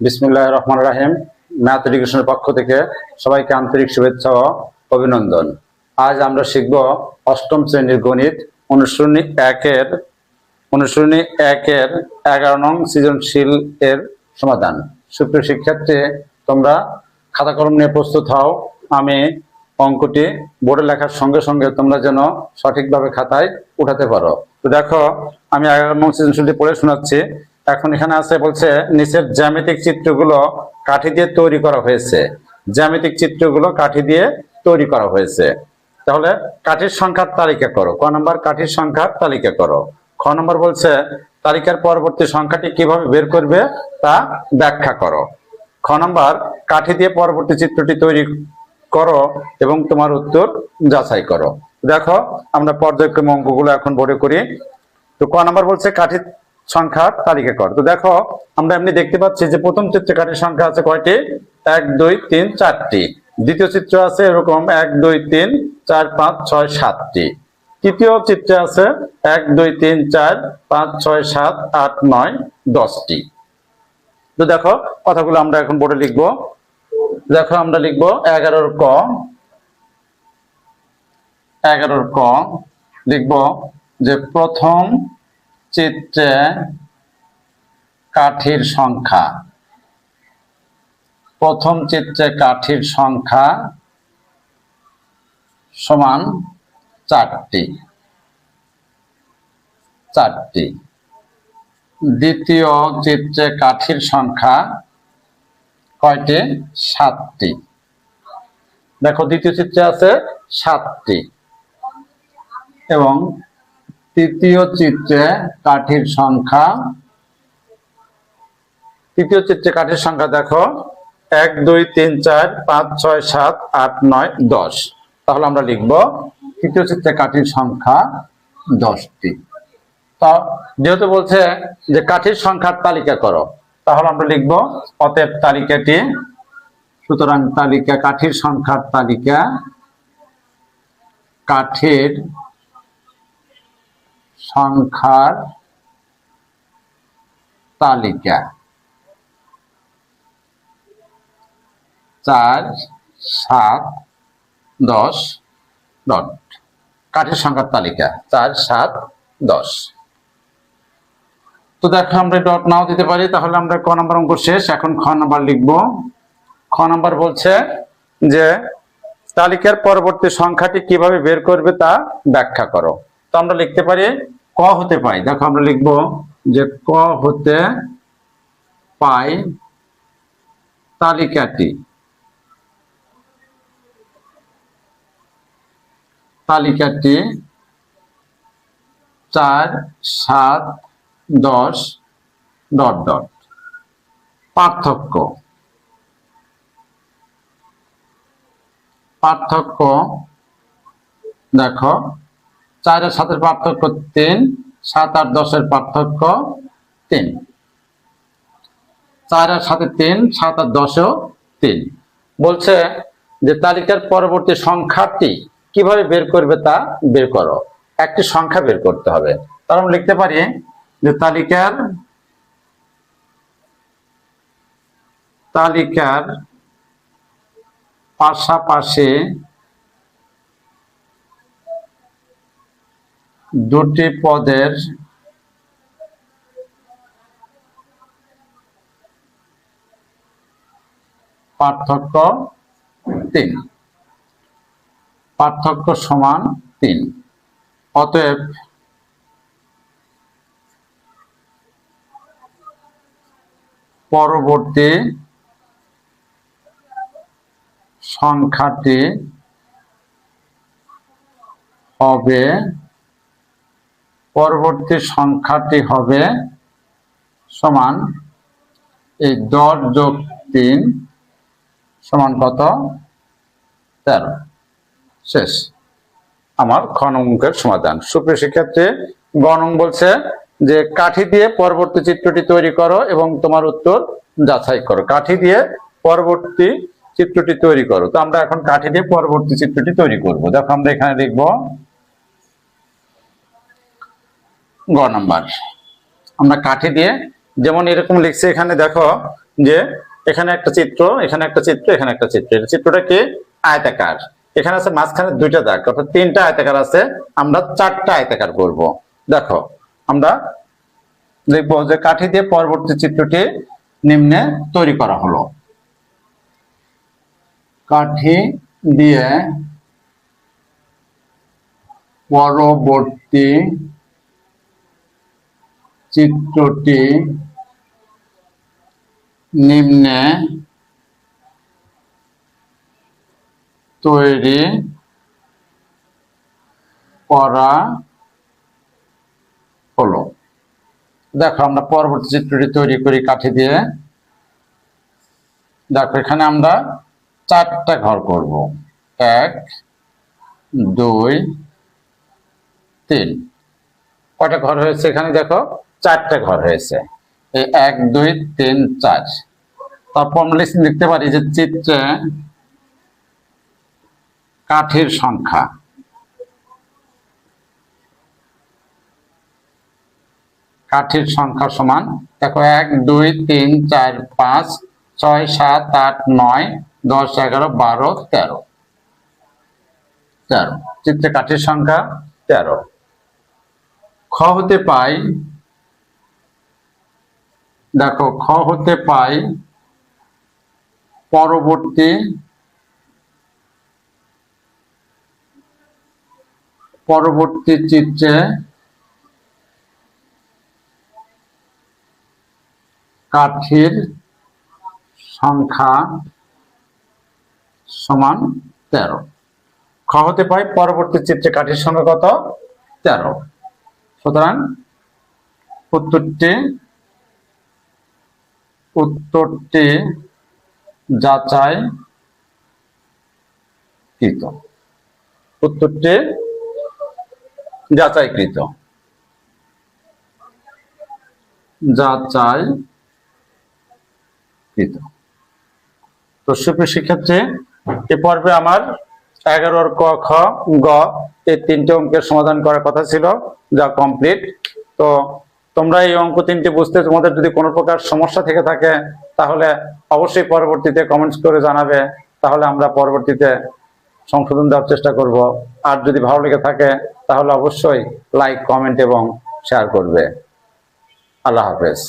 বিসমুল্লাহ রহমান রাহিম। ম্যাথ এডুকেশনের পক্ষ থেকে সবাইকে আন্তরিক শুভেচ্ছা ও অভিনন্দন। আজ আমরা শিখব অষ্টম শ্রেণির গণিত অনুশ্রেণী একের অনুশ্রেণী একের এগারো নং সৃজনশীল এর সমাধান। সুপ্রিয় শিক্ষার্থী, তোমরা খাতা কলম নিয়ে প্রস্তুত হও। আমি অঙ্কটি বোর্ডে লেখার সঙ্গে সঙ্গে তোমরা যেন সঠিকভাবে খাতায় উঠাতে পারো। তো দেখো, আমি এগারো নং সৃজনশীলটি পড়ে শোনাচ্ছি। এখন এখানে আছে, বলছে, নিচের জ্যামিতিক চিত্রগুলো কাঠি দিয়ে তৈরি করা হয়েছে। জ্যামিতিক চিত্রগুলো কাঠি দিয়ে তৈরি করা হয়েছে। তাহলে কাঠির সংখ্যার তালিকা করো। ক নম্বর, কাঠির সংখ্যার তালিকা করো। খ নম্বর বলছে, তালিকার পরবর্তী সংখ্যাটি কীভাবে বের করবে তা ব্যাখ্যা করো। খ নম্বর, কাঠি দিয়ে পরবর্তী চিত্রটি তৈরি করো এবং তোমার উত্তর যাচাই করো। দেখো, আমরা পর্যায়ক্রমে অঙ্কগুলো এখন বোর্ডে করি। তো ক নম্বর বলছে কাঠির সংখ্যার তালিকা কর তো দেখো, আমরা এমনি দেখতে পাচ্ছি যে প্রথম চিত্রে কাঠির সংখ্যা আছে কয়টি? এক, দুই, তিন, চারটি। দ্বিতীয় চিত্র আছে এরকম এক, দুই, তিন, চার, পাঁচ, ছয়, সাতটি। তৃতীয় চিত্রে আছে এক, দুই, তিন, চার, পাঁচ, ছয়, সাত, আট, নয়, দশটি। তো দেখো, কথাগুলো আমরা এখন বোর্ডে লিখব। দেখো, আমরা লিখব এগারোর ক। এগারোর ক লিখব যে প্রথম চিত্রে কাঠির সংখ্যা। প্রথম চিত্রে কাঠির সংখ্যা সমান চারটি। চারটি। দ্বিতীয় চিত্রে কাঠির সংখ্যা কয়টি? সাতটি। দেখো, দ্বিতীয় চিত্রে আছে সাতটি। এবং তৃতীয় চিত্রে কাঠির সংখ্যা। তৃতীয় চিত্রে কাঠির সংখ্যা দেখো। এক, দুই, তিন, চার, পাঁচ, ছয়, সাত, আট, নয়, দশ। তাহলে আমরা লিখব তৃতীয় চিত্রে কাঠির সংখ্যা দশটি। তা যেহেতু বলছে যে কাঠির সংখ্যার তালিকা করো, তাহলে আমরা লিখব অতএব তালিকাটি, সুতরাং তালিকা কাঠির সংখ্যার তালিকা কাঠের সংখ্যার তালিকা। চার, সাত, দশ ডট কাঠের সংখ্যার তালিকা। চার, সাত, দশ। তো দেখো, আমরা ডট নাও দিতে পারি। তাহলে আমরা ক নম্বর অঙ্ক শেষ। এখন খ নম্বর লিখব। খ নম্বর বলছে যে, তালিকার পরবর্তী সংখ্যাটি কীভাবে বের করবে তা ব্যাখ্যা করো। তো আমরা লিখতে পারি ক হতে পাই। দেখো আমরা লিখব যে ক হতে পাই তালিকাটি। তালিকাটি চার, সাত, দশ, ডট ডট। পার্থক্য। পার্থক্য দেখো। চারের সাতের পার্থক্য তিন, সাত আর দশের পার্থক্য তিন। চার আর সাথে তিন, সাত আর দশও তিন। বলছে যে তালিকার পরবর্তী সংখ্যাটি কীভাবে বের করবে তা বের করো। একটি সংখ্যা বের করতে হবে। তার আমরা লিখতে পারি যে তালিকার তালিকার পাশাপাশি দুটি পদের পার্থক্য তিন। পার্থক্য সমান তিন। অতএব পরবর্তী সংখ্যাটি হবে পরবর্তী সংখ্যাটি হবে সমান এই দশ যোগ তিন সমান কত? তেরো। শেষ। আমার খন অঙ্কের সমাধান। সুপ্রিয় শিক্ষার্থী গণং বলছে যে, কাঠি দিয়ে পরবর্তী চিত্রটি তৈরি করো এবং তোমার উত্তর যাচাই করো। কাঠি দিয়ে পরবর্তী চিত্রটি তৈরি করো। তো আমরা এখন কাঠি দিয়ে পরবর্তী চিত্রটি তৈরি করব। দেখো আমরা এখানে লিখব গ নাম্বার। আমরা কাঠি দিয়ে যেমন এরকম লিখছে এখানে দেখো যে এখানে একটা চিত্র, এখানে একটা চিত্র, এখানে একটা চিত্র। এটা চিত্রটা কি? আয়তাকার। এখানে আছে মাঝখানে দুইটা দাগ, অর্থাৎ তিনটা আয়তাকার আছে, আমরা চারটা আয়তাকার করব। দেখো, আমরা দেখব যে কাঠি দিয়ে পরবর্তী চিত্রটি নিম্নে তৈরি করা হলো। কাঠি দিয়ে পরবর্তী চিত্রটি নিম্নে তৈরি করা হলো। দেখো, আমরা পরবর্তী চিত্রটি তৈরি করি কাঠি দিয়ে। দেখো, এখানে আমরা চারটা ঘর করব। এক, দুই, তিন। কয়টা ঘর হয়েছে এখানে দেখো? চারটা ঘর হয়েছে। এই এক, দুই, তিন, চার। তারপর আমরা লিখে লিখতে পারি যে চিত্রে কাঠের সংখ্যা। কাঠের সংখ্যা সমান, দেখো এক, দুই, তিন, চার, পাঁচ, ছয়, সাত, আট, নয়, দশ, এগারো, বারো, তেরো। তেরো। চিত্রে কাঠের সংখ্যা? তেরো। খ হতে পাই দেখো, খ হতে পাই পরবর্তী পরবর্তী চিত্রে কাঠির সংখ্যা সমান তেরো। খ হতে পাই পরবর্তী চিত্রে কাঠির সংখ্যা কত? তেরো। সুতরাং উত্তরটি উত্তরটি যাচাই কৃত উত্তরটি যাচাইকৃত। যাচাই কৃত তো সুপ্রিয় শিক্ষার্থী, এ পর্বে আমার এগারোর ক, খ, গ, এই তিনটে অঙ্কের সমাধান করার কথা ছিল, যা কমপ্লিট তো তোমরা এই অঙ্ক তিনটি বুঝতে তোমাদের যদি কোনো প্রকার সমস্যা থেকে থাকে, তাহলে অবশ্যই পরবর্তীতে কমেন্টস করে জানাবে। তাহলে আমরা পরবর্তীতে সংশোধন দেওয়ার চেষ্টা করব। আর যদি ভালো লেগে থাকে, তাহলে অবশ্যই লাইক কমেন্ট এবং শেয়ার করবে। আল্লাহ হাফেজ।